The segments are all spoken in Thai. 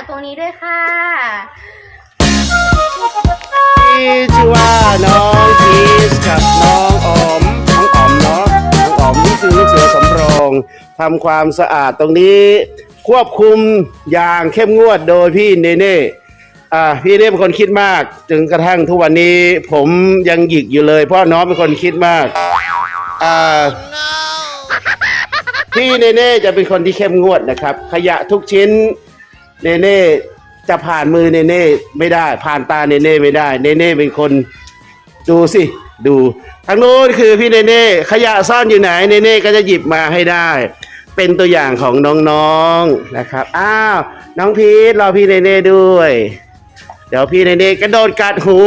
จากตรงนี้ด้วยค่ะ ที่ชื่อว่าน้องพีชกับน้องออมน้องออมเนาะน้องออมนี่คือลูกเสือสำรองทำความสะอาดตรงนี้ ควบคุมอย่างเข้มงวดโดยพี่เนเน่อ่าพี่เนเน่เป็นคนคิดมากจนกระทั่งทุกวันนี้ผมยังหยิกอยู่เลย เพราะน้องเป็นคนคิดมากอ่าพี่เนเน่จะเป็นคนที่เข้มงวดนะครับ ขยะทุกชิ้น เนเน่จะผ่านมือเนเน่ไม่ได้ ผ่านตาเนเน่ไม่ได้ เนเน่เป็นคนดูสิดูทางโน้นคือพี่เนเน่ขยะซ่อนอยู่ไหนเนเน่ก็จะหยิบมาให้ได้ เป็นตัวอย่างของน้องๆนะครับอ้าวน้องพีทรอพี่เนเน่ด้วย เดี๋ยวพี่เนเน่กระโดดกัดหู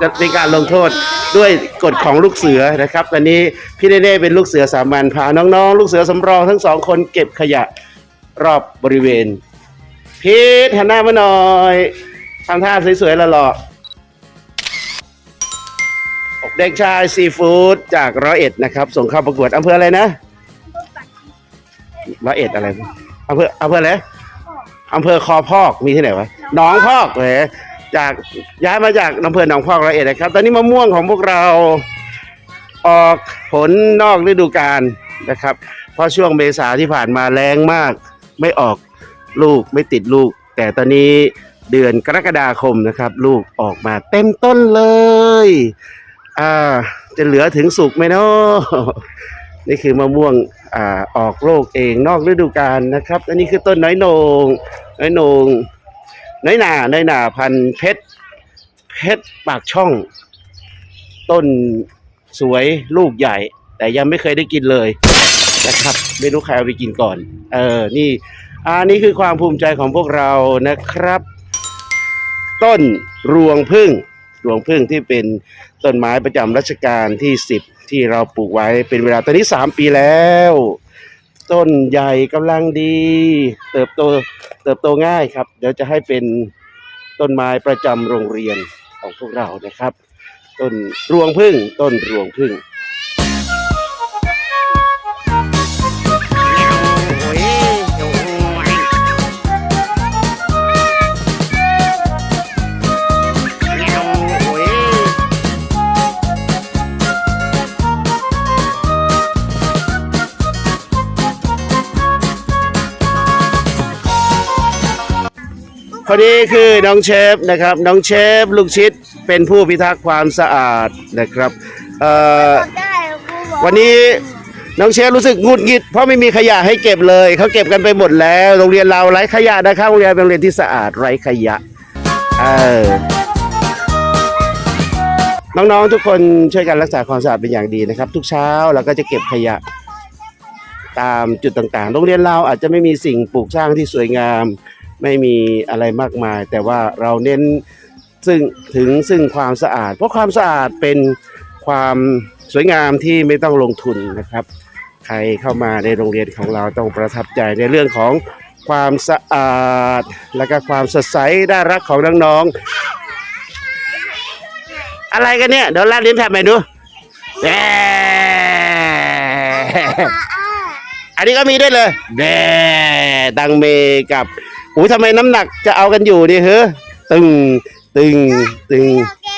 จะเป็นการลงโทษด้วยกฎของลูกเสือนะครับตอนนี้พี่เน่เป็นลูกเสือสามัญพาน้องๆ ลูกเสือสำรองทั้งสองคนเก็บขยะรอบบริเวณ พีทหันหน้ามาหน่อยทำท่าสวยๆละหล่อเด็กชายซีฟู้ดจากร้อยเอ็ดนะครับ ส่งเข้าประกวดอำเภออะไรนะร้อยเอ็ดอะไรอำเภออำเภออะไรอำเภอคอพอกมีที่ไหนวะหนองพอกเลยจากย้ายมาจากอำเภอหนองพอกร้อยเอ็ดนะครับ ตอนนี้มะม่วงของพวกเราออกผลนอกฤดูกาลนะครับ เพราะช่วงเมษาที่ผ่านมาแรงมากไม่ออก ลูกไม่ติดลูก แต่ตอนนี้เดือนกรกฎาคมนะครับ ลูกออกมาเต็มต้นเลยอ่าจะเหลือถึงสุกไหมเนาะนี่คือมะม่วงอ่าออกโรคเองนอกฤดูกาลนะครับ อันนี้คือต้นน้อยโนงน้อยโนงน้อยหนาน้อยหนาพันเพชรเพชรปากช่อง ต้นสวยลูกใหญ่ แต่ยังไม่เคยได้กินเลยนะครับ ไม่รู้ใครเอาไปกินก่อน เออ นี่ อันนี้คือความภูมิใจของพวกเรานะครับ ต้นรวงพึ่งรวงพึ่งที่เป็นต้นไม้ประจำรัชกาลที่สิบที่เราปลูกไว้เป็นเวลาตอนนี้สามปีแล้ว ต้นใหญ่กำลังดี เติบโตเติบโตง่ายครับ เดี๋ยวจะให้เป็นต้นไม้ประจำโรงเรียนของพวกเรานะครับ ต้นรวงพึ่งต้นรวงพึ่ง คนนี้คือน้องเชฟนะครับ น้องเชฟลูกชิดเป็นผู้พิทักษ์ความสะอาดนะครับเอ่อได้ครูบอกวันนี้น้องเชฟรู้สึกหงุดหงิด เพราะไม่มีขยะให้เก็บเลยเขาเก็บกันไปหมดแล้ว โรงเรียนเราไร้ขยะนะครับโรงเรียนเป็นโรงเรียนที่สะอาดไร้ขยะเออน้องๆทุกคนช่วยกันรักษาความสะอาดเป็นอย่างดีนะครับ ทุกเช้าเราก็จะเก็บขยะตามจุดต่างๆ โรงเรียนเราอาจจะไม่มีสิ่งปลูกสร้างที่สวยงาม ไม่มีอะไรมากมาย แต่ว่าเราเน้นซึ่งถึงซึ่งความสะอาด เพราะความสะอาดเป็นความสวยงามที่ไม่ต้องลงทุนนะครับ ใครเข้ามาในโรงเรียนของเราต้องประทับใจในเรื่องของความสะอาด และก็ความสดใสน่ารักของน้องๆอะไรกันเนี่ยเดี๋ยวลาดลิ้นแผลไปดูแหมอันนี้ก็มีด้วยเลยแหมดังเมกับ อุ้ยทำไมน้ำหนักจะเอากันอยู่นี่เฮ้ตึงตึงตึงอยาก